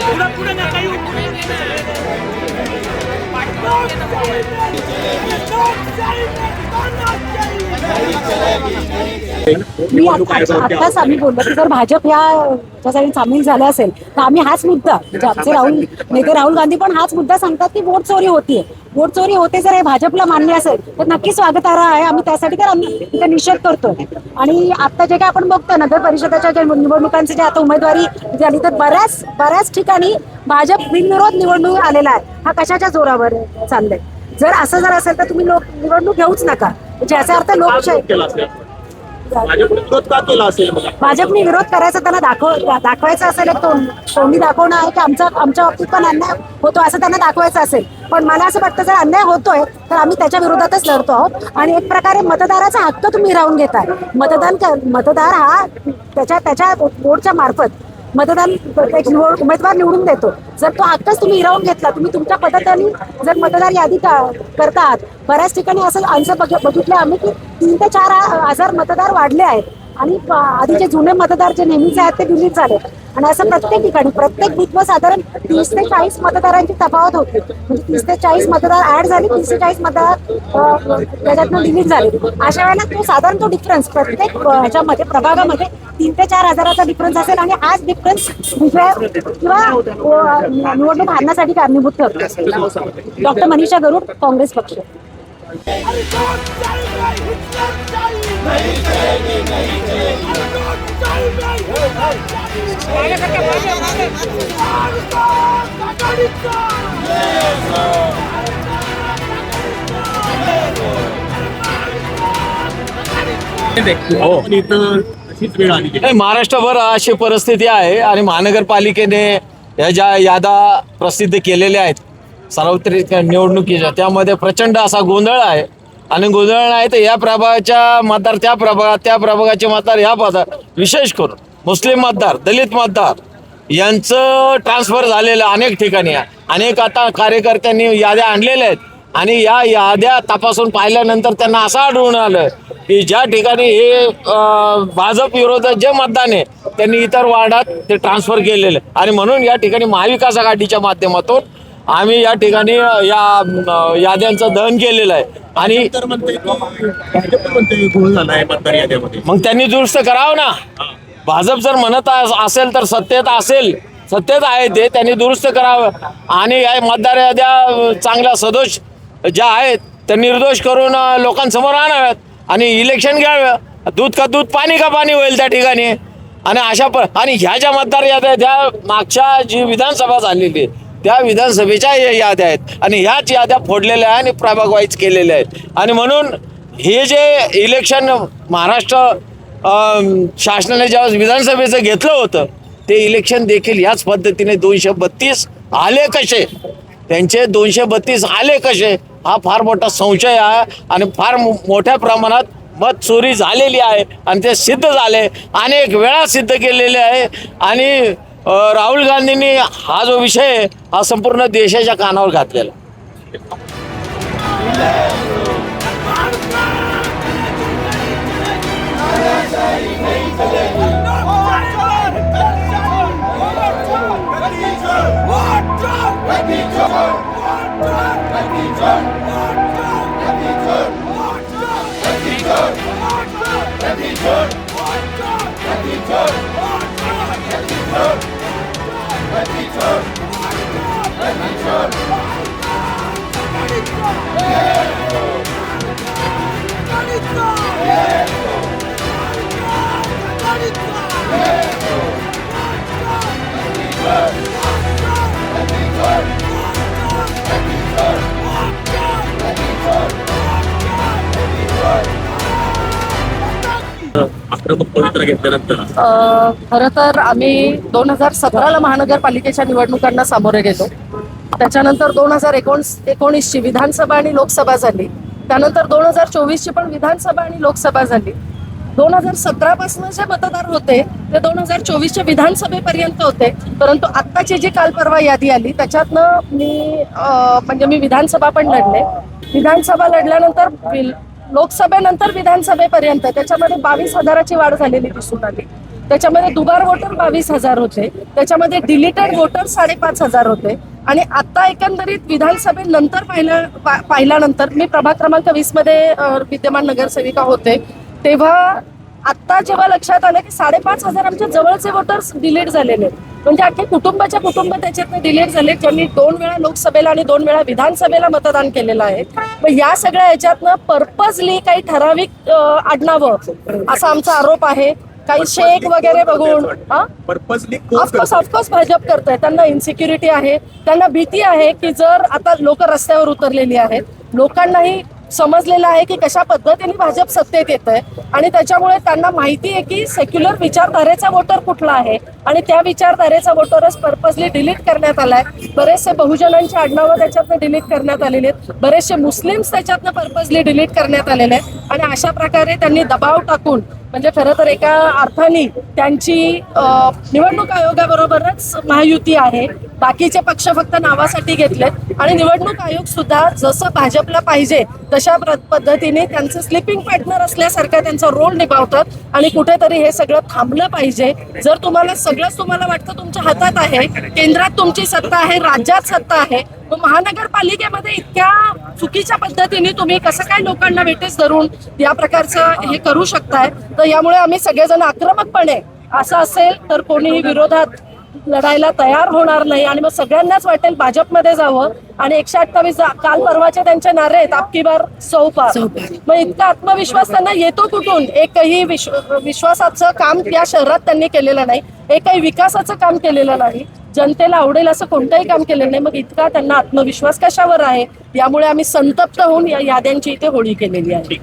पुढं पुढे नका येऊ मी आता- आत्ताच आम्ही बोललो की जर भाजप या साईड सामील झालं असेल तर आम्ही हाच मुद्दा म्हणजे आमचे राहुल नेते राहुल गांधी पण हाच मुद्दा सांगतात की वोट चोरी होतीये. वोट चोरी होते जर हे भाजपला मान्य असेल तर नक्की स्वागतार्ह आहे. आम्ही त्यासाठी तर आम्ही इथे निषेध करतोय. आणि आता जे काय आपण बघतो नगर परिषदेच्या ज्या निवडणुकांची जे आता उमेदवारी झाली तर बऱ्याच बऱ्याच ठिकाणी भाजप बिनविरोध निवडणूक आलेला आहे. हा कशाच्या जोरावर? चाललंय. जर असं जर असेल तर तुम्ही लोक निवडणूक घेऊच नका. म्हणजे याचा अर्थ लोकशाही भाजपने विरोध करायचा त्यांना दाखव दाखवायचं असेल एक तोंड तोंडी दाखवणं आहे की आमच्या आमच्या बाबतीत पण अन्याय होतो असं त्यांना दाखवायचं असेल. पण मला असं वाटतं जर अन्याय होतोय तर आम्ही त्याच्या विरोधातच लढतो आहोत. आणि एक प्रकारे मतदाराचा हक्क तुम्ही हिरावून घेताय. मतदान मतदार हा त्याच्या त्याच्या वोटच्या मार्फत मतदान उमेदवार निवडून देतो. जर तो आत्ताच तुम्ही हिरावून घेतला तुम्ही तुमच्या पद्धतीने जर मतदार यादी करतात बऱ्याच ठिकाणी असं आमचं बघितलं आम्ही की तीन ते चार हजार मतदार वाढले आहेत. आणि आधीचे जुने मतदार जे नेहमीचे आहेत ते दिल्लीत झाले. आणि असं प्रत्येक ठिकाणी प्रत्येक बुथवर साधारण तीस ते चाळीस मतदारांची तफावत होती. म्हणजे तीस ते चाळीस मतदार ऍड झाले तीस ते चाळीस मतदार त्याच्यातनं डिलीट झाले. अशा वेळेला तो साधारण तो डिफरन्स प्रत्येक ह्याच्यामध्ये प्रभागामध्ये तीन ते चार हजाराचा डिफरन्स असेल आणि हाच डिफरन्स दुसऱ्या किंवा निवडणूक हारण्यासाठी कारणीभूत ठरतो. डॉक्टर मनीषा गरुड काँग्रेस पक्ष. हो इथं अशीच वेळ आली नाही महाराष्ट्रभर अशी परिस्थिती आहे आणि महानगरपालिकेने या ज्या यादा प्रसिद्ध केलेल्या आहेत सार्वत्रिक निवडणुकीच्या. त्यामध्ये प्रचंड असा गोंधळ आहे. आणि गोंधळ नाही तर या प्रभागाच्या मतदार त्या प्रभागात त्या प्रभागाचे मतदार ह्या मतदार विशेष करून मुस्लिम मतदार दलित मतदार यांचं ट्रान्सफर झालेलं अनेक ठिकाणी आहे. अनेक आता कार्यकर्त्यांनी याद्या आणलेल्या आहेत. आणि या याद्या तपासून पाहिल्यानंतर त्यांना असं आढळून आलं की ज्या ठिकाणी हे भाजप विरोधात जे मतदान आहे त्यांनी इतर वार्डात ते ट्रान्सफर केलेलं आणि म्हणून या ठिकाणी महाविकास आघाडीच्या माध्यमातून आम्ही या ठिकाणी या याद्यांचं दहन केलेलं आहे. आणि तर म्हणते मतदार याद्यामध्ये. मग त्यांनी दुरुस्त करावं ना? भाजप जर म्हणत अस- असेल तर सत्तेत असेल सत्तेत आहे ते त्यांनी दुरुस्त करावं. आणि या मतदार याद्या चांगल्या सदोष ज्या आहेत त्या निर्दोष करून लोकांसमोर आणाव्यात आणि इलेक्शन घ्यावं. दूध का दूध पाणी का पाणी होईल त्या ठिकाणी? आणि अशा प आणि ह्या ज्या मतदार याद्या त्या मागच्या जी विधानसभा झालेली आहे, त्या विधानसभेच्या या याद्या आहेत. आणि ह्याच याद्या फोडलेल्या आहे आणि प्रभाग वाईज केलेल्या आहेत. आणि म्हणून हे जे इलेक्शन महाराष्ट्र शासनाने ज्यावेळेस विधानसभेचं घेतलं होतं ते इलेक्शन देखील याच पद्धतीने दोनशे बत्तीस आले कसे? त्यांचे दोनशे बत्तीस आले कसे? हा फार मोठा संशय आहे आणि फार मो- मोठ्या प्रमाणात मत चोरी झालेली आहे आणि ते सिद्ध झाले. अनेक वेळा सिद्ध केलेले आहे. आणि राहुल गांधींनी हा जो विषय हा संपूर्ण देशाच्या कानावर घातलेला आक्रमक घेतल्यानंतर खरं तर आम्ही दोन हजार सतराला महानगरपालिकेच्या निवडणुकांना सामोरे गेलो. त्याच्यानंतर दोन हजार एकोणीस एकोणीसची विधानसभा आणि लोकसभा झाली. त्यानंतर दोन हजार चोवीसची पण विधानसभा आणि लोकसभा झाली. दोन हजार सतरा पासून जे मतदार होते ते दोन हजार चोवीसच्या विधानसभेपर्यंत होते. परंतु आत्ताची जी काल परवा यादी आली त्याच्यातनं मी म्हणजे मी विधानसभा पण लढले. विधानसभा लढल्यानंतर लोकसभेनंतर विधानसभेपर्यंत. त्याच्यामध्ये बावीस हजाराची वाढ झालेली दिसून आली. त्याच्यामध्ये दुबार वोटर बावीस हजार होते. त्याच्यामध्ये डिलिटेड वोटर साडेपाच हजार होते. आणि आता एकंदरीत विधानसभेनंतर पाहिल्या पा- पाहिल्यानंतर मी प्रभाग क्रमांक वीसमध्ये विद्यमान नगरसेविका होते. तेव्हा आता जेव्हा लक्षात आलं की साडेपाच हजार आमच्या जवळचे वोटर्स डिलीट झालेले आहेत. म्हणजे अख्खे कुटुंबाच्या कुटुंब त्याच्यातनं डिलीट झाले. ज्यांनी दोन वेळा लोकसभेला आणि दोन वेळा विधानसभेला मतदान केलेलं आहे. मग या सगळ्या ह्याच्यातनं पर्पजली काही ठराविक आडनावं असा आमचा आरोप आहे. काही शेख वगैरे बघून ऑफकोर्स ऑफकोर्स भाजप करतोय. त्यांना इन्सिक्युरिटी आहे. त्यांना भीती आहे की जर आता लोक रस्त्यावर उतरलेली आहेत लोकांनाही समजलेलं आहे की कशा पद्धतीने भाजप सत्तेत येत आहे आणि त्याच्यामुळे त्यांना माहिती आहे की सेक्युलर विचारधारेचा वोटर कुठला आहे आणि त्या विचारधारेचा वोटरच पर्पजली डिलीट करण्यात आलाय. बरेचसे बहुजनांची आडनावं त्याच्यातनं डिलीट करण्यात आलेले आहेत. बरेचसे मुस्लिम्स त्याच्यातनं पर्पजली डिलीट करण्यात आलेले आहेत. आणि अशा प्रकारे त्यांनी दबाव टाकून म्हणजे खरं तर एका अर्थाने त्यांची निवडणूक आयोगाबरोबरच महायुती आहे. बाकीचे पक्ष फक्त नावासाठी घेतलेत. आणि निवडणूक आयोग सुद्धा जसं भाजपला पाहिजे तशा पद्धतीने त्यांचं स्लिपिंग पार्टनर असल्यासारखा त्यांचा रोल निभावतात. आणि कुठेतरी हे सगळं थांबलं पाहिजे. जर तुम्हाला सगळंच तुम्हाला वाटतं तुमच्या हातात आहे केंद्रात तुमची सत्ता आहे राज्यात सत्ता आहे मग महानगरपालिकेमध्ये इतक्या चुकीच्या पद्धतीने तुम्ही कसं काय लोकांना वेटेस धरून या प्रकारचं हे करू शकताय? तर यामुळे आम्ही सगळेजण आक्रमकपणे असं असेल तर कोणीही विरोधात लढायला तयार होणार नाही आणि मग सगळ्यांनाच वाटेल भाजपमध्ये जावं. आणि एकशे अठ्ठावीस काल परवाचे त्यांचे नारे आहेत आपकी बार सौ पार मग इतका आत्मविश्वास त्यांना येतो कुठून? एकही विश्व विश्वासाचं काम या शहरात त्यांनी केलेलं नाही. एकही विकासाचं काम केलेलं नाही. जनतेला आवडेल असं कोणतंही काम केलेलं नाही. मग इतका त्यांना आत्मविश्वास कशावर आहे? यामुळे आम्ही संतप्त होऊन या याद्यांची इथे होळी केलेली आहे.